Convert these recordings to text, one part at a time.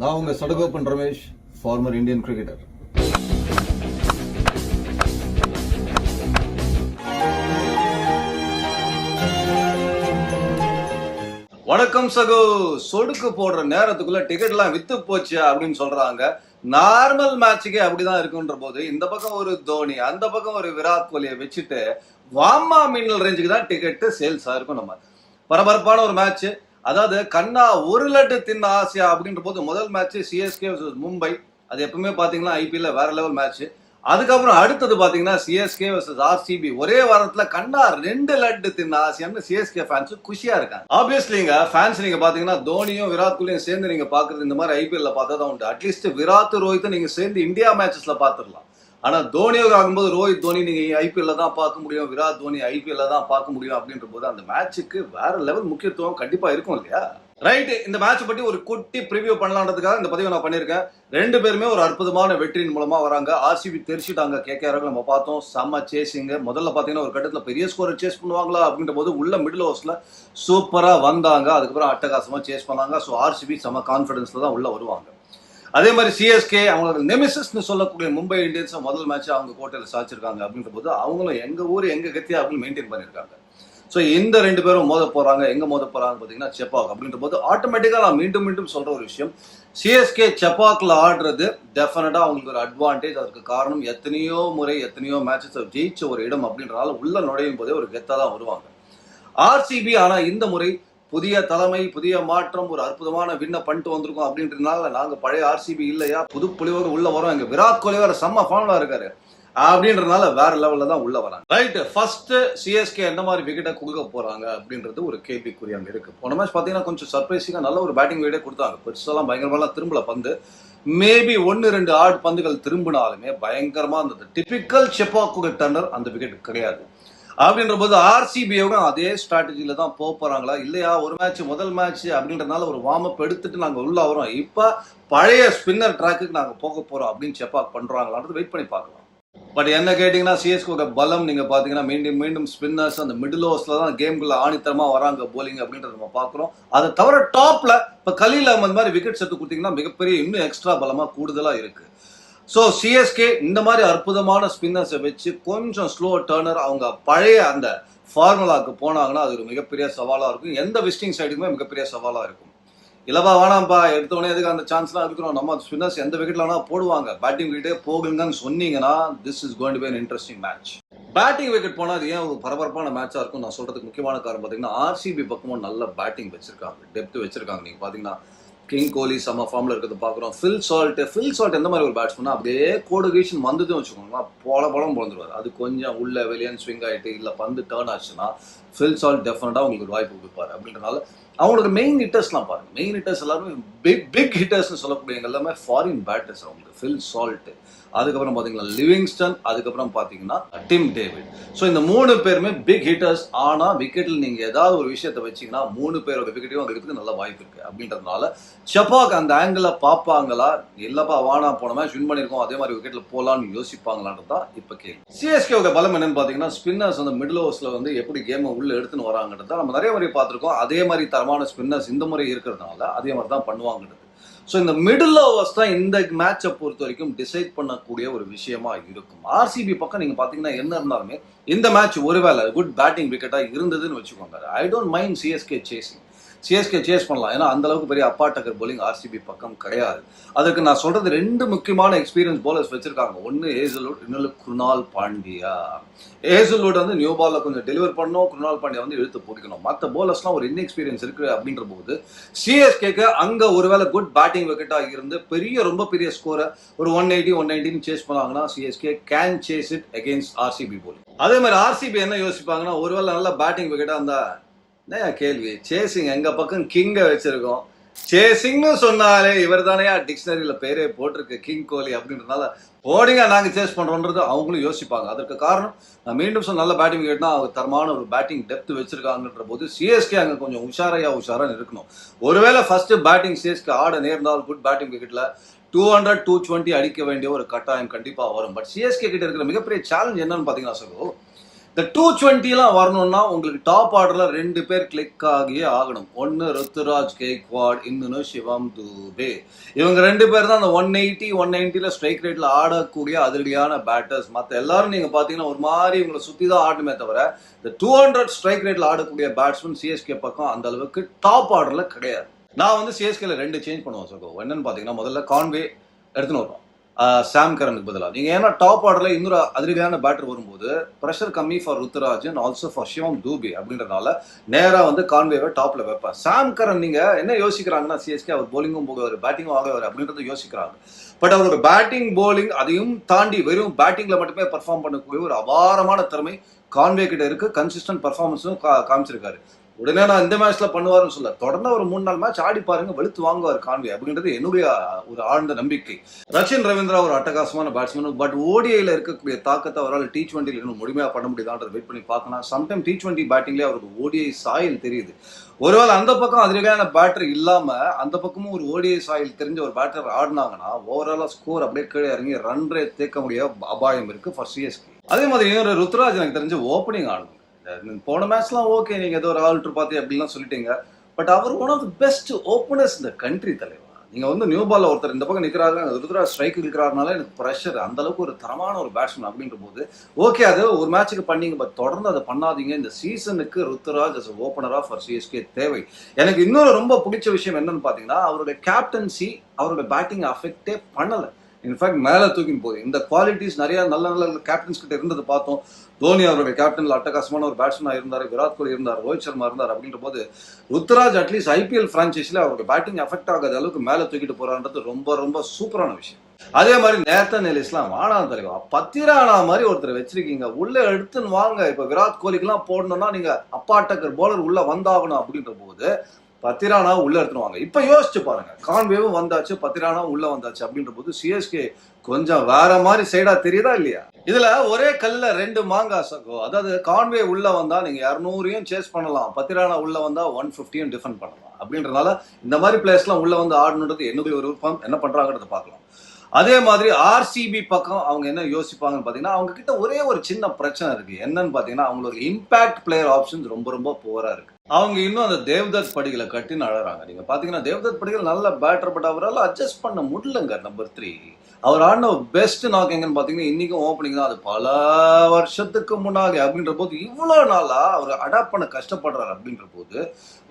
நான் உங்க Sadagopan Ramesh former Indian cricketer வணக்கம் சகோ. சொடுக்கு போடுற நேரத்துக்குள்ள டிக்கெட் எல்லாம் வித்து போச்சு அப்படின்னு சொல்றாங்க. நார்மல் மேட்சுக்கே அப்படிதான் இருக்குன்ற போது இந்த பக்கம் ஒரு தோனி அந்த பக்கம் ஒரு விராட் கோலியை வச்சுட்டு வாமா மின்னல் ரேஞ்சுக்கு தான் டிக்கெட் சேல்ஸ் இருக்கும் நம்ம. பரபரப்பான ஒரு மேட்ச் அதாவது கண்ணா ஒரு லட்டு தின் ஆசியா அப்படின்ற போது முதல் மேட்ச் சிஎஸ்கே மும்பை. அது எப்பவுமே பாத்தீங்கன்னா ஐபிஎல்ல வேற லெவல் மேட்ச் அதுக்கப்புறம் அடுத்தது பாத்தீங்கன்னா சிஎஸ்கே வர்சஸ் ஆர்சிபி ஒரே வாரத்துல கண்டா ரெண்டு லட்டு தின்ன ஆசியான்னு சிஎஸ்கே ஃபேன்ஸ் குஷியா இருக்காங்க. ஆப்வியஸ்லிங்க ஃபேன்ஸ் நீங்க பாத்தீங்கன்னா தோனியும் விராட் கோலியும் சேர்ந்து நீங்க பாக்குறது இந்த மாதிரி ஐபிஎல்ல பார்த்தா தான் உண்டு. அட்லீஸ்ட் விராட் ரோஹித் நீங்க சேர்ந்து இந்தியா மேட்சஸ்ல பாத்துடலாம் ஆனா தோனியோட ஆகும்போது ரோஹித் தோனி நீங்க ஐபிஎல்ல தான் பார்க்க முடியும் விராட் தோனி ஐபிஎல்ல தான் பார்க்க முடியும் அப்படின்ற போது அந்த மேட்சுக்கு வேற லெவல் முக்கியத்துவம் கண்டிப்பா இருக்கும் இல்லையா? ரைட் இந்த மேட்ச் பற்றி ஒரு குட்டி ப்ரிவியூ பண்ணலான்றதுக்காக இந்த பதிவை நான் பண்ணியிருக்கேன். ரெண்டு பேருமே ஒரு அற்புதமான வெற்றியின் மூலமா வராங்க. ஆர்சிபி தெரிச்சுட்டாங்க. கேகேஆர் நம்ம பார்த்தோம். செம்ம சேசிங்க முதல்ல பார்த்தீங்கன்னா ஒரு கட்டத்தில் பெரிய ஸ்கோரை சேஸ் பண்ணுவாங்களா அப்படின்ற போது உள்ள மிடில் ஓவர்ஸில் சூப்பராக வந்தாங்க. அதுக்கப்புறம் அட்டகாசமாக சேஸ் பண்ணாங்க. ஸோ ஆர்சிபி செம்ம கான்ஃபிடன்ஸில் தான் உள்ளே வருவாங்க. அதே மாதிரி சிஎஸ்கே அவங்களோட நெமிசஸ்னு சொல்லக்கூடிய மும்பை இந்தியன்ஸை முதல் மேட்ச் அவங்க கோட்டையில் சாச்சிருக்காங்க அப்படின்ற போது அவங்களும் எங்கள் ஊர் எங்கள் கத்தியா அப்படின்னு மெயின்டைன் பண்ணியிருக்காங்க. ஸோ இந்த ரெண்டு பேரும் மோத போகிறாங்க எங்கே மோத போகிறாங்க பார்த்தீங்கன்னா செப்பாக் அப்படின்ற போது ஆட்டோமேட்டிக்காக நான் மீண்டும் மீண்டும் சொல்கிற ஒரு விஷயம். சிஎஸ்கே செப்பாக்கில் ஆடுறது டெஃபினட்டாக அவங்களுக்கு ஒரு அட்வான்டேஜ் அதற்கு காரணம் எத்தனையோ முறை எத்தனையோ மேட்சஸ் ஜெயிச்ச ஒரு இடம் அப்படின்றனால உள்ள நுழையும் போதே ஒரு கெத்தாக தான் வருவாங்க. ஆர்சிபி ஆனால் இந்த முறை புதிய தலைமை புதிய மாற்றம் ஒரு அற்புதமான வின்ன பண்ணிட்டு வந்திருக்கோம் அப்படின்றதுனால நாங்க பழைய ஆர்சிபி இல்லையா? புது புலிவோடு உள்ள வரோம். எங்க விராட் கோலி வேற செம்ம ஃபார்ம்ல இருக்காரு. அப்படின்றதுனால வேற லெவல்ல தான் உள்ள வராங்க. ரைட் ஃபர்ஸ்ட் சிஎஸ்கே எந்த மாதிரி விக்கெட்டை கொடுக்க போறாங்க அப்படின்றது ஒரு கேள்விக்குறி அங்க இருக்கு. போன மேட்ச் பாத்தீங்கன்னா கொஞ்சம் சர்ப்ரைசிங்கா நல்ல ஒரு பேட்டிங் வீடே கொடுத்தாங்க. பெருசெல்லாம் பயங்கரமா திரும்பல பந்து. மேபி ஒன்னு ரெண்டு ஆட் பந்துகள் திரும்பினாலுமே பயங்கரமா இருந்தது டிபிக்கல் செப்பாக்கு டர்னர் அந்த விக்கெட் கிடையாது. அப்படின்ற போது ஆர்சிபியோட அதே ஸ்ட்ராட்டஜியில தான் போக போறாங்களா? இல்லையா? ஒரு மேட்ச் முதல் மேட்ச் அப்படின்றதுனால ஒரு வார்ம் அப் எடுத்துட்டு நாங்க உள்ள வரோம். இப்ப பழைய ஸ்பின்னர் ட்ராக்குக்கு நாங்க போக போறோம் அப்படின்னு செப்பாக் பண்றாங்களான்றது வெயிட் பண்ணி பார்க்கலாம். பட் என்ன கேட்டீங்கன்னா சிஎஸ்கோட பலம் நீங்க பாத்தீங்கன்னா மீண்டும் மீண்டும் ஸ்பின்னர்ஸ் அந்த மிடில் ஓவர்ஸ்ல தான் கேம்குள்ள ஆணித்தரமா வராங்க போலிங் அப்படின்றத நம்ம பாக்குறோம். அதை தவிர டாப்ல இப்ப கலீல் அந்த மாதிரி விக்கெட் எடுத்து கொடுத்தீங்கன்னா மிகப்பெரிய இன்னும் எக்ஸ்ட்ரா பலமா கூடுதலா இருக்கு. ஸோ சிஎஸ்கே இந்த மாதிரி அற்புதமான ஸ்பின்னர்ஸை வச்சு கொஞ்சம் ஸ்லோ டேர்னர் அவங்க பழைய அந்த ஃபார்முலாவுக்கு போனாங்கன்னா அது ஒரு மிகப்பெரிய சவாலாக இருக்கும். எந்த விசிட்டிங் சைடுக்குமே மிகப்பெரிய சவாலாக இருக்கும். இல்லவா வேணாம்ப்பா எடுத்தோடனே எதுக்கு அந்த சான்ஸ்லாம் இருக்கிறோம் நம்ம ஸ்பின்னர்ஸ் எந்த விக்கெட்ல வேணா போடுவாங்க. பேட்டிங் விக்கெட்டே போகுங்கன்னு சொன்னீங்கன்னா this is going to be interesting match batting wicket போனால் அது ஏன் ஒரு பரபரப்பான மேட்சாக இருக்கும் நான் சொல்றதுக்கு முக்கியமான காரணம் பார்த்தீங்கன்னா ஆர்சிபி பக்கமும் நல்ல பேட்டிங் வச்சிருக்காங்க. டெப்த் வச்சிருக்காங்க. நீங்கள் பார்த்தீங்கன்னா கிங் கோலி செம்ம ஃபார்ம்ல இருக்கிறத பார்க்குறோம். ஃபில் சால்ட் ஃபில் சால்ட் எந்த மாதிரி ஒரு பேட்ஸ்மேனா அப்படியே கோடு கீஷன் வந்ததும் வச்சுக்கோங்களா போல போலம் பிறந்துருவார் அது கொஞ்சம் உள்ள வெளியே ஸ்விங் ஆயிட்டு இல்லை பந்து டேர்ன் ஆச்சுன்னா ஃபில் சால்ட் டெஃபினட்டா உங்களுக்கு ஒரு வாய்ப்பு கொடுப்பாரு. அப்படின்றனால அவங்களுக்கு மெயின் ஹிட்டர்ஸ்லாம் பாருங்க. மெயின் ஹிட்டர்ஸ் எல்லாருமே பிக் பிக் ஹிட்டர்ஸ்னு சொல்லக்கூடிய எல்லாமே ஃபாரின் பேட்டர்ஸ் அவங்களுக்கு. ஃபில் சால்ட் அதுக்கப்புறம் பார்த்தீங்கன்னா லிவிங்ஸ்டன் அதுக்கப்புறம் பார்த்தீங்கன்னா டிம் டேவிட் ஸோ இந்த மூணு பேருமே பிக் ஹிட்டர்ஸ் ஆனால் விக்கெட்டில் நீங்கள் ஏதாவது ஒரு விஷயத்தை வச்சீங்கன்னா மூணு பேரோட விக்கெட்டையும் அவங்களுக்கு நல்ல வாய்ப்பு இருக்குது அப்படின்றதுனால செப்பாக் அந்த ஆங்கிளை பார்ப்பாங்களா? இல்லைப்பா வானா போன மேட்ச் வின் அதே மாதிரி விக்கெட்டில் போகலான்னு யோசிப்பாங்களான்றது தான் இப்போ கேள்வி. சிஎஸ்கேவோட பலம் என்னன்னு பார்த்தீங்கன்னா ஸ்பின்னர்ஸ் அந்த மிடில் ஓவர்ஸில் வந்து எப்படி கேமை உள்ளே எடுத்துன்னு வராங்கன்றத நம்ம நிறைய மாதிரி பார்த்துருக்கோம். அதே மாதிரி தரமான ஸ்பின்னர்ஸ் இந்த முறை இருக்கிறதுனால அதே மாதிரி தான் பண்ணுவாங்கிறது ஸோ இந்த மிடில் ஓவர்ஸ் தான் இந்த மேட்சை பொறுத்த வரைக்கும் டிசைட் பண்ணக்கூடிய ஒரு விஷயமா இருக்கும். ஆர்சிபி பக்கம் நீங்க பாத்தீங்கன்னா என்ன இருந்தாலுமே இந்த மேட்ச் ஒருவேளை குட் பேட்டிங் விக்கெட்டா இருந்ததுன்னு வச்சுக்கோங்க. I don't mind CSK chasing CSK chase பண்ணலாம். ஏன்னா அந்த அளவுக்கு பெரிய அப்பா டக்கர் போலிங் ஆர்சிபி பக்கம் கிடையாது. அதுக்கு நான் சொல்றது ரெண்டு முக்கியமான எக்ஸ்பீரியன்ஸ் போலர்ஸ் வச்சிருக்காங்க. ஒன்னு ஏசல்வுட் இன்னொரு குருணால் பாண்டியா ஏசல்வுட் வந்து நியூ பால்ல கொஞ்சம் டெலிவர் பண்ணணும் குருணால் பாண்டியா வந்து இழுத்து பிடிக்கணும் மற்ற போலர்ஸ்லாம் ஒரு இன்எக்ஸ்பீரியன்ஸ் இருக்கு அப்படின்ற போது சிஎஸ்கேக்கு அங்க ஒருவேளை குட் பேட்டிங் விக்கெட்டா இருந்து பெரிய ரொம்ப பெரிய ஸ்கோரை ஒரு one eighty one ninety chase பண்ணாங்கன்னா CSK can chase it against RCB bowling அதே மாதிரி ஆர்சிபி என்ன யோசிப்பாங்கன்னா ஒருவேளை நல்ல பேட்டிங் விக்கெட்டா இருந்தா என்ன கேள்வி? சேசிங் எங்க பக்கம் கிங்க வச்சிருக்கோம். சேசிங்னு சொன்னாலே இவர் தானே டிக்ஷனரியில பேரே போட்டிருக்கு கிங் கோலி அப்படின்றதுனால போடிங்க நாங்க சேஸ் பண்றோன்றது அவங்களும் யோசிப்பாங்க. அதற்கு காரணம் நான் மீண்டும் சொன்ன நல்ல பேட்டிங் கேட்டா அவங்க தரமான ஒரு பேட்டிங் டெப்த் வச்சிருக்காங்கன்ற போது சிஎஸ்கே அங்க கொஞ்சம் உஷாரையா உஷாரா இருக்கணும். ஒருவேளை ஃபர்ஸ்ட் பேட்டிங் சிஎஸ்கே ஆட நேர்ந்தால் குட் பேட்டிங் விக்கெட்ல டூ ஹண்ட்ரட் டூ டுவெண்ட்டி அடிக்க வேண்டிய ஒரு கட்டாயம் கண்டிப்பா வரும். பட் சிஎஸ்கே கிட்ட இருக்கிற மிகப்பெரிய சேலஞ்ச் என்னன்னு பாத்தீங்கன்னா சொல்லுவோம் இந்த டூ டுவெண்ட்டிலாம் வரணும்னா உங்களுக்கு டாப் ஆர்டரில் ரெண்டு பேர் கிளிக் ஆகியே ஆகணும். ஒன்று ருத்துராஜ் கேக்வாட் இன்னொன்று சிவம் தூபே. இவங்க ரெண்டு பேர் தான் அந்த ஒன் எயிட்டி ஒன் நைன்ட்டில ஸ்ட்ரைக் ரேட்டில் ஆடக்கூடிய அதிரடியான பேட்டர்ஸ் மற்ற எல்லாரும் நீங்கள் பார்த்தீங்கன்னா ஒரு மாதிரி உங்களை சுற்றி தான் ஆடுமே தவிர இந்த டூ ஹண்ட்ரட் ஸ்ட்ரைக் ரேட்டில் ஆடக்கூடிய பேட்ஸ்மேன் சிஎஸ்கே பக்கம் அந்த அளவுக்கு டாப் ஆர்டரில் கிடையாது. நான் வந்து சிஎஸ்கேல ரெண்டு சேஞ்ச் பண்ணுவேன் சகோ. என்னன்னு பார்த்தீங்கன்னா முதல்ல கான்வே எடுத்துன்னு வருவோம் சாம் கரனுக்கு பதிலாக நீங்கள் ஏன்னா டாப் ஆர்டரில் இன்னொரு அதிரடியான பேட்டர் வரும்போது ப்ரெஷர் கம்மி for Ruturaj and also for Shivam Dube அப்படின்றனால நேராக வந்து கான்வேவை டாப்பில் வைப்பேன் சாம் கரன் நீங்கள் என்ன யோசிக்கிறாங்கன்னா சிஎஸ்கே அவர் போலிங்கும் போகவர் பேட்டிங்கும் ஆகவர் அப்படின்றத யோசிக்கிறாங்க. பட் அவரோட பேட்டிங் போலிங் அதையும் தாண்டி வெறும் பேட்டிங்கில் மட்டுமே பர்ஃபார்ம் பண்ணக்கூடிய ஒரு அபாரமான திறமை கான்வே கிட்ட இருக்கு. கன்சிஸ்டன்ட் பர்ஃபார்மன்ஸும் காமிச்சிருக்காரு. உடனே நான் இந்த மேட்ச்ல பண்ணுவாருன்னு சொல்ல தொடர்ந்து ஒரு மூணு நாலு மேட்ச் ஆடி பாருங்க வெளுத்து வாங்குவார் கான்வே அப்படின்றது என்னுடைய ஒரு ஆழ்ந்த நம்பிக்கை. ரச்சின் ரவீந்திரா ஒரு அட்டகாசமான பேட்ஸ்மேன் பட் ஓடிஐல இருக்கக்கூடிய தாக்கத்தை அவரால் டி டுவெண்ட்டில இன்னும் முழுமையா பண்ண முடியுதான்றது வெயிட் பண்ணி பார்க்கலாம். சம்டைம் டி டுவெண்ட்டி பேட்டிங்லேயே அவருக்கு ஓடிஐ சாயல் தெரியுது. ஒருவேளை அந்த பக்கம் அதிரடியான பேட்டர் இல்லாம அந்த பக்கமும் ஒரு ஓடிஐ சாயல் தெரிஞ்ச ஒரு பேட்டர் ஆடினாங்கன்னா ஓவராலா ஸ்கோர் அப்படியே கீழே இறங்கி ரன் ரேட் தேக்க முடிய அபாயம் இருக்கு ஃபார் சிஎஸ்கே அதே மாதிரி இன்னொரு ருத்ராஜ் எனக்கு தெரிஞ்ச ஓப்பனிங் ஆடணும் போன மேட்ச்லாம் ஓகே நீங்க ஏதோ ஒரு ஆல்ட்ரு பார்த்து அப்படிலாம் சொல்லிட்டீங்க. But our one of the best openers இந்த கண்ட்ரி தலைவர் நீங்க வந்து நியூ பால்ல ஒருத்தர் இந்த பக்கம் நிற்கிறாரு ருத்ரா ஸ்ட்ரைக் இருக்கிறாருனால எனக்கு ப்ரெஷர் அந்த அளவுக்கு ஒரு தரமான ஒரு பேட்ஸ்மேன் அப்படின்ற போது ஓகே அது ஒரு மேட்சுக்கு பண்ணீங்க பட் தொடர்ந்து அதை பண்ணாதீங்க. இந்த சீசனுக்கு ருத்ராஜ் அஸ் ஓப்பனரா ஃபார் சிஎஸ்கே தேவை. எனக்கு இன்னொரு ரொம்ப பிடிச்ச விஷயம் என்னன்னு பாத்தீங்கன்னா அவருடைய கேப்டன்சி அவரோட பேட்டிங் அஃபெக்டே பண்ணலை. இன்ஃபேக்ட் மேலே தூக்கின்னு போகுது. இந்த குவாலிட்டிஸ் நிறைய நல்ல நல்ல கேப்டன்ஸ் கிட்ட இருந்தது பார்த்தோம். தோனி அவருடைய கேப்டன்ல அட்டகாசமான ஒரு பேட்ஸ்மேனா இருந்தார். விராட் கோலி இருந்தார். ரோஹித் சர்மா இருந்தார் அப்படின்ற போது ருத்ராஜ் அட்லீஸ்ட் ஐபிஎல் பிரான்ச்சைஸ்ல அவருடைய பேட்டிங் அஃபெக்ட் ஆகாத அளவுக்கு மேலே தூக்கிட்டு போறான்றது ரொம்ப ரொம்ப சூப்பரான விஷயம். அதே மாதிரி நேத்தன் எலிஸ்லாம் வானான் தலைவா பத்திரானா மாதிரி ஒருத்தர் வச்சிருக்கீங்க. உள்ள எடுத்துன்னு வாங்க. இப்ப விராட் கோலிக்கெல்லாம் போடணும்னா நீங்க அப்பா அப்பாட்டக்கர் போலர் உள்ள வந்தாகணும் அப்படின்ற போது பத்திரானா உள்ள எடுத்துருவாங்க. இப்ப யோசிச்சு பாருங்க. கான்வேவும் வந்தாச்சு பத்திரானா உள்ள வந்தாச்சு அப்படின்ற போது சிஎஸ்கே கொஞ்சம் வேற மாதிரி சைடா தெரியுதா இல்லையா? இதுல ஒரே கல்ல ரெண்டு மாங்கா சகோ அதாவது கான்வே உள்ள வந்தா நீங்க இரநூறையும் சேஸ் பண்ணலாம். பத்திரானா உள்ள வந்தா ஒன் பிப்டியும் டிஃபெண்ட் பண்ணலாம். அப்படின்றனால இந்த மாதிரி பிளேஸ்லாம் உள்ள வந்து ஆடணுன்றது என்னுடைய ஒரு விருப்பம். என்ன பண்றாங்கன்றத பார்க்கலாம். அதே மாதிரி ஆர்சிபி பக்கம் அவங்க என்ன யோசிப்பாங்கன்னு பாத்தீங்கன்னா அவங்க கிட்ட ஒரே ஒரு சின்ன பிரச்சனை இருக்கு. என்னன்னு பாத்தீங்கன்னா அவங்களோட இம்பாக்ட் பிளேயர் ஆப்ஷன்ஸ் ரொம்ப ரொம்ப புவரா இருக்கு. அவங்க இன்னும் அந்த தேவ்தத் படிகளை கட்டி அழறாங்க நீங்க பாத்தீங்கன்னா தேவ்தத் படிகள் நல்ல பேட்டர் பட் அவரால் அட்ஜஸ்ட் பண்ண முடியலங்க நம்பர் த்ரீ அவர் ஆடின பெஸ்ட் நாக் எங்கன்னு பாத்தீங்கன்னா இன்னைக்கும் ஓப்பனிங் தான். அது பல வருஷத்துக்கு முன்னாடி அப்படின்ற போது இவ்வளவு நாளா அவர் அடாப்ட் பண்ண கஷ்டப்படுறாரு அப்படின்ற போது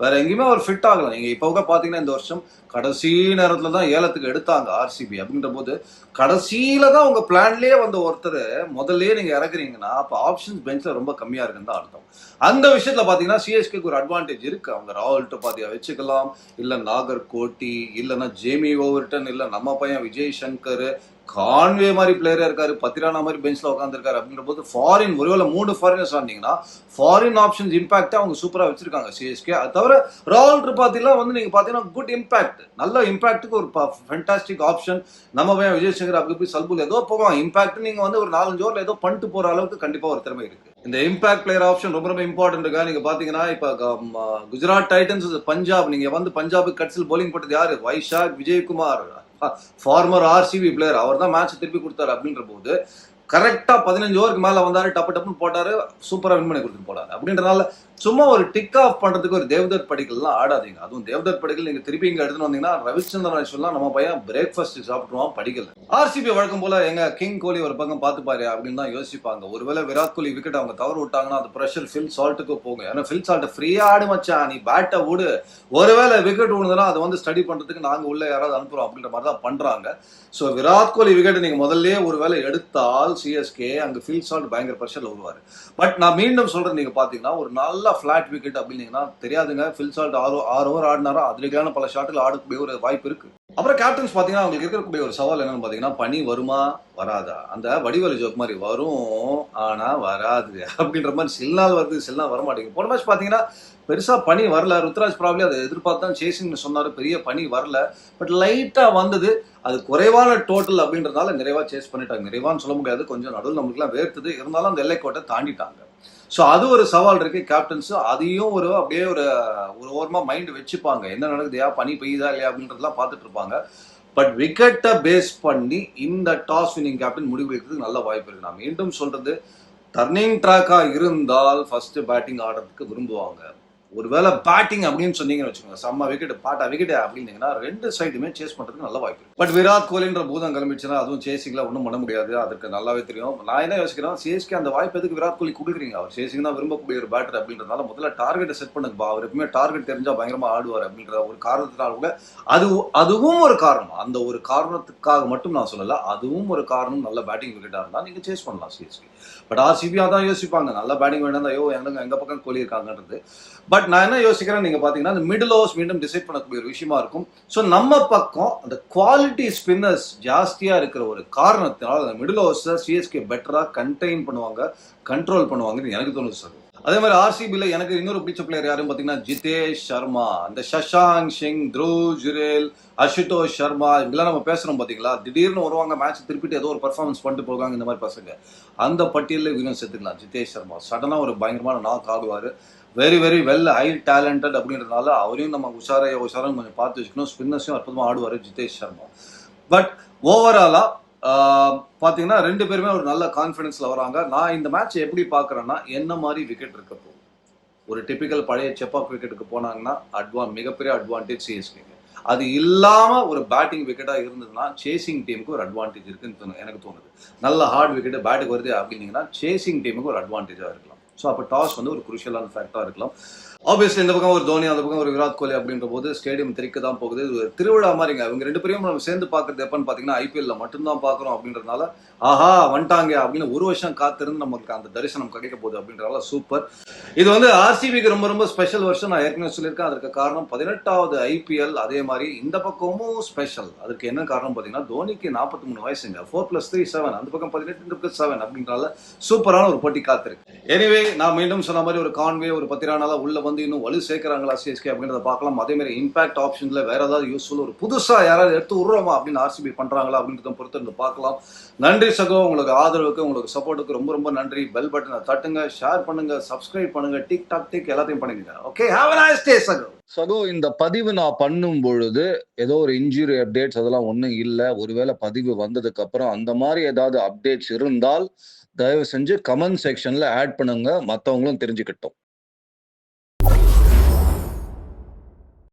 வேற எங்கேயுமே அவர் ஃபிட் ஆகல. நீங்க இப்போ கூட பாத்தீங்கன்னா இந்த வருஷம் கடைசி நேரத்துல தான் ஏலத்துக்கு எடுத்தாங்க ஆர்சிபி அப்படின்ற போது கடைசியில தான் உங்க பிளான்லயே வந்த ஒருத்தர் முதல்லயே நீங்க இறக்குறீங்கன்னா அப்ப ஆப்ஷன்ஸ் பெஞ்ச்ல ரொம்ப கம்மியா இருக்குன்னு தான் அர்த்தம். அந்த விஷயத்துல பாத்தீங்கன்னா சிஎஸ்கேக்கு ஒரு அட்வான்டேஜ் இருக்கு. அவங்க ராவல்ட்ட பாத்தியா வச்சுக்கலாம். இல்ல நாகர் கோட்டி இல்லைன்னா ஜேமி ஓவர்டன் இல்ல நம்ம பையன் விஜய் சங்கர் கான்வே மாதிரி பிளேயரா இருக்காரு பத்திரானா மாதிரி பெஞ்ச்ல உட்காந்துருக்காரு அப்படின்ற போது ஃபாரின் ஒருவேளை மூணு ஃபாரினர்ஸ் வந்தீங்கன்னா ஃபாரின் ஆப்ஷன்ஸ் இம்பாக்ட் அவங்க சூப்பரா வச்சிருக்காங்க சிஎஸ்கே அது தவிர ராகுல் திரிபாத்திலாம் வந்து நீங்க பாத்தீங்கன்னா குட் இம்பாக்ட் நல்ல இம்பாக்ட்டுக்கு ஒரு ஃபென்டாஸ்டிக் ஆப்ஷன் நம்ம பையன் விஜய் சங்கர் அப்படி போய் சல்புல் ஏதோ போவோம் இம்பாக்ட் நீங்க வந்து ஒரு நாலஞ்சு ஓவர்ல ஏதோ பண்ணிட்டு போற அளவுக்கு கண்டிப்பா ஒரு திறமை இருக்கு. இந்த இம்பாக்ட் பிளேயர் ஆப்ஷன் ரொம்ப ரொம்ப இம்பார்ட்டன்ட் இருக்கா? நீங்க பாத்தீங்கன்னா இப்ப குஜராத் டைட்டன்ஸ் பஞ்சாப் நீங்க வந்து பஞ்சாபுக்கு கட்சியில் போலிங் போட்டது யாரு? Vyshak Vijaykumar. Former RCB player அவர் தான் மேட்ச் திருப்பி கொடுத்தாரு அப்படின்ற போது கரெக்டாக பதினஞ்சு ஓவருக்கு மேலே வந்தார் டப்பு டப்புன்னு போட்டார் சூப்பராக வின் பண்ணி கொடுத்துட்டு போனாரு. அப்படின்றனால சும்மா ஒரு டிக் ஆஃப் பண்ணுறதுக்கு ஒரு தேவதர் படிகள்லாம் ஆடாதீங்க. அதுவும் தேவதர் படிகள் நீங்கள் திருப்பி இங்கே எடுத்துன்னு வந்தீங்கன்னா ரவிச்சந்திரன் அஸ்வல்லாம் நம்ம பையன் பிரேக்ஃபாஸ்ட் சாப்பிட்டுருவான் படிக்கல. ஆர்சிபி வழக்கம் போல எங்க கிங் கோலி ஒரு பக்கம் பார்த்துப்பாரு அப்படின்னு தான் யோசிப்பாங்க. ஒருவேளை விராட் கோலி விக்கெட் அவங்க தவறு விட்டாங்கன்னா அந்த ப்ரெஷர் ஃபில் சால்ட்டுக்கு போங்க ஏன்னா ஃபில் சால்ட்டை ஃப்ரீயாக ஆடு மச்சான். நீ பேட்டை விடு ஒருவேளை விக்கெட் விழுந்தனா அதை வந்து ஸ்டடி பண்ணுறதுக்கு நாங்கள் உள்ள யாராவது அனுப்புகிறோம் அப்படின்ற மாதிரி தான் பண்ணுறாங்க ஸோ விராட் கோலி விக்கெட் முதல்ல ஒரு ஒருவேளை எடுத்தால் சிஎஸ்கே அங்கே ஃபீல் சால்ட் பயங்கர ப்ரெஷரில் வருவாரு பட் நான் மீண்டும் சொல்கிறேன் நீங்க பாத்தீங்கன்னா ஒரு நல்ல ஃப்ளாட் விக்கெட் அப்படின்னீங்கன்னா தெரியாதுங்க. ஃபில் சால்ட் ஆறு ஆறு ஓவர் ஆடினாரோ அதுலேயான பல ஷாட்டில் ஆடக்கூடிய ஒரு வாய்ப்பு இருக்கு. அப்புறம் கேப்டன்ஸ் பார்த்தீங்கன்னா அவங்களுக்கு இருக்கக்கூடிய ஒரு சவால் என்னன்னு பார்த்தீங்கன்னா பனி வருமா வராதா? அந்த வடிவலி ஜோக் மாதிரி வரும் ஆனால் வராது. அப்படின்ற மாதிரி சில நாள் வருது சில நாள் வர மாட்டேங்குது போன மேட்ச் பார்த்தீங்கன்னா பெருசாக பனி வரல. ருத்ராஜ் ப்ராப்ளி அதை எதிர்பார்த்து தான் சேசிங்னு சொன்னார். பெரிய பனி வரல. பட் லைட்டாக வந்தது. அது குறைவான டோட்டல் அப்படின்றதுனால நிறைவாக சேஸ் பண்ணிட்டாங்க. நிறைவான்னு சொல்ல முடியாது. கொஞ்சம் நடுவில் நம்மளுக்குலாம் வேர்த்துது. இருந்தாலும் அந்த எல்லைக்கோட்டை தாண்டிட்டாங்க. ஸோ அது ஒரு சவால் இருக்கு கேப்டன்ஸ் அதையும் ஒரு அப்படியே ஒரு ஒரு ஓரமாக மைண்ட் வச்சுப்பாங்க. என்ன நடக்குது பனி பெய்யுதா இல்லையா? அப்படின்றதெல்லாம் பார்த்துட்டு இருப்பாங்க. பட் விக்கெட்டை பேஸ் பண்ணி இந்த டாஸ் வினிங் கேப்டன் முடிவு எடுக்கிறதுக்கு நல்ல வாய்ப்பு இருக்கு. நான் மீண்டும் சொல்றது டர்னிங் ட்ராக்காக இருந்தால் ஃபர்ஸ்ட் பேட்டிங் ஆடுறதுக்கு விரும்புவாங்க. ஒருவேளை பேட்டிங் அப்படின்னு சொன்னீங்கன்னு வச்சுக்கோங்க. செம்ம விக்கெட் பாட்டா விக்கெட் அப்படின்னீங்கன்னா ரெண்டு சைடுமே சேஸ் பண்றதுக்கு நல்ல வாய்ப்பு பட் விராட் கோலின்ற பூதம் கிளம்பிச்சுன்னா அதுவும் சேசிங்ல ஒன்றும் பண்ண முடியாது. அதுக்கு நல்லாவே தெரியும். நான் என்ன யோசிக்கிறேன் சிஎஸ்கே அந்த வாய்ப்பு எதுக்கு விராட் கோலி கொடுக்குறீங்க? அவர் சேசிங் தான் விரும்பக்கூடிய ஒரு பேட்டர் அப்படின்றதுனால முதல்ல டார்கெட்டை செட் பண்ணுங்கப்பா அவர் எப்பவுமே டார்கெட் தெரிஞ்சா பயங்கரமா ஆடுவார் அப்படின்ற ஒரு காரணத்தினால கூட அது அதுவும் ஒரு காரணம். அந்த ஒரு காரணத்துக்காக மட்டும் நான் சொல்லல. அதுவும் ஒரு காரணம். நல்ல பேட்டிங் விக்கெட்டா இருந்தால் நீங்க சேஸ் பண்ணலாம் சிஎஸ்கே பட் ஆர்சிபியா தான் யோசிப்பாங்க. நல்ல பேட்டிங் வேண்டாம் ஐயோ எங்க எங்க பக்கம் கோலி இருக்காங்கன்றது? பட் பட் நான் என்ன யோசிக்கிறேன் நீங்க பாத்தீங்கன்னா அந்த மிடில் ஓவர்ஸ் மீண்டும் டிசைட் பண்ணக்கூடிய ஒரு விஷயமா இருக்கும். ஸோ நம்ம பக்கம் அந்த குவாலிட்டி ஸ்பின்னர்ஸ் ஜாஸ்தியா இருக்கிற ஒரு காரணத்தினால அந்த மிடில் ஓவர்ஸை சிஎஸ்கே பெட்டரா கண்டெயின் பண்ணுவாங்க கண்ட்ரோல் பண்ணுவாங்கன்னு எனக்கு தோணுது சார். அதே மாதிரி ஆர்சிபியில் எனக்கு இன்னொரு பிடிச்ச பிளேயர் யாரும் பார்த்தீங்கன்னா ஜிதேஷ் சர்மா. அந்த சஷாங் சிங் த்ருவ் ஜுரேல் அஷுதோஷ் சர்மா இப்படிலாம் நம்ம பேசுகிறோம் பார்த்தீங்களா திடீர்னு வருவாங்க மேட்ச் திருப்பிட்டு ஏதோ ஒரு பர்ஃபார்மன்ஸ் பண்ணிட்டு போவாங்க இந்த மாதிரி பசங்க. அந்த பட்டியலில் இவங்க சேர்த்துக்கலாம். ஜிதேஷ் சர்மா. சடனாக ஒரு பயங்கரமான நாக் ஆடுவார். Very very well high talented அப்படின்றதுனால அவரையும் நம்ம உஷாரைய உஷாரம் கொஞ்சம் பார்த்து வச்சுக்கணும். ஸ்பின்னர்ஸையும் அற்புதமாக ஆடுவார் ஜிதேஷ் சர்மா. பட் ஓவராலாக பார்த்தீங்கன்னா ரெண்டு பேருமே ஒரு நல்ல கான்ஃபிடென்ஸில் வராங்க. நான் இந்த மேட்ச் எப்படி பார்க்குறேன்னா என்ன மாதிரி விக்கெட் இருக்க போகுது? ஒரு டிபிக்கல் பழைய செப்பாக் விக்கெட்டுக்கு போனாங்கன்னா அட்வான் மிகப்பெரிய அட்வான்டேஜ் சிஎஸ்கேங்க அது இல்லாம ஒரு பேட்டிங் விக்கெட்டா இருந்ததுன்னா சேசிங் டீமுக்கு ஒரு அட்வான்டேஜ் இருக்குன்னு தோணு எனக்கு தோணுது. நல்ல ஹார்ட் விக்கெட் பேட்டுக்கு வருது அப்படின்னீங்கன்னா சேசிங் டீமுக்கு ஒரு அட்வான்டேஜா இருக்கலாம். ஸோ அப்போ டாஸ் வந்து ஒரு குருஷியலான ஃபேக்டா இருக்கலாம். ஆப்வியஸ்லி இந்த பக்கம் ஒரு தோனி அந்த பக்கம் ஒரு விராட் கோலி அப்படின்ற போது ஸ்டேடியம் திரிக்க தான் போகுது. இது ஒரு திருவிழா மாதிரிங்க இவங்க ரெண்டு பேரும் நம்ம சேர்ந்து பார்க்கறது எப்பன்னு பார்த்தீங்கன்னா ஐபிஎல்ல மட்டும்தான் பார்க்குறோம் அப்படின்றதுனால ஆஹா வந்துட்டாங்க அப்படின்னு ஒரு வருஷம் காத்திருந்து நமக்கு அந்த தரிசனம் கிடைக்க போகுது அப்படின்றதால சூப்பர் இது வந்து ஆர்சிபிக்கு ரொம்ப ரொம்ப ஸ்பெஷல் வருஷம் நான் ஏற்கனவே சொல்லியிருக்கேன். அதற்கு காரணம் பதினெட்டாவது ஐபிஎல் அதே மாதிரி இந்த பக்கமும் ஸ்பெஷல் அதுக்கு என்ன காரணம் பார்த்தீங்கன்னா தோனிக்கு நாற்பத்தி மூணு வயசுங்க. ஃபோர் பிளஸ் த்ரீ செவன் அந்த பக்கம் பதினெட்டு பிளஸ் செவன் அப்படின்றதால சூப்பரான ஒரு போட்டி காத்திருக்கு. எனிவே நான் மீண்டும் சொன்ன மாதிரி ஒரு கான்வே ஒரு பத்திரானால உள்ள வந்து இன்னும் வலு சேர்க்கிறாங்களா சிஎஸ்கே அப்படின்றத பார்க்கலாம். அதே மாதிரி இம்பாக்ட் ஆப்ஷன்ல வேற ஏதாவது யூஸ்ஃபுல் ஒரு புதுசா யாராவது எடுத்து விடுறோமா அப்படின்னு ஆர்சிபி பண்றாங்களா அப்படின்றத பொறுத்து இருந்து பார்க்கலாம். நன்றி சகோ உங்களுக்கு ஆதரவுக்கு உங்களுக்கு சப்போர்ட்டுக்கு ரொம்ப ரொம்ப நன்றி. பெல் பட்டனை தட்டுங்க ஷேர் பண்ணுங்க சப்ஸ்கிரைப் பண்ணுங்க. டிக் டாக் டிக் எல்லாத்தையும் பண்ணுங்க. ஓகே ஹாவ் நைஸ் டே சகோ. சகோ இந்த பதிவு நான் பண்ணும் பொழுது ஏதோ ஒரு இன்ஜுரி அப்டேட்ஸ் அதெல்லாம் ஒன்றும் இல்லை. ஒருவேளை பதிவு வந்ததுக்கு அப்புறம் அந்த மாதிரி ஏதாவது அப்டேட்ஸ் இருந்தால் தயவு செஞ்சு கமெண்ட் செக்ஷன்ல ஆட் பண்ணுங்க. மற்றவங்களும் தெரிஞ்சுக்கிட்டோம்.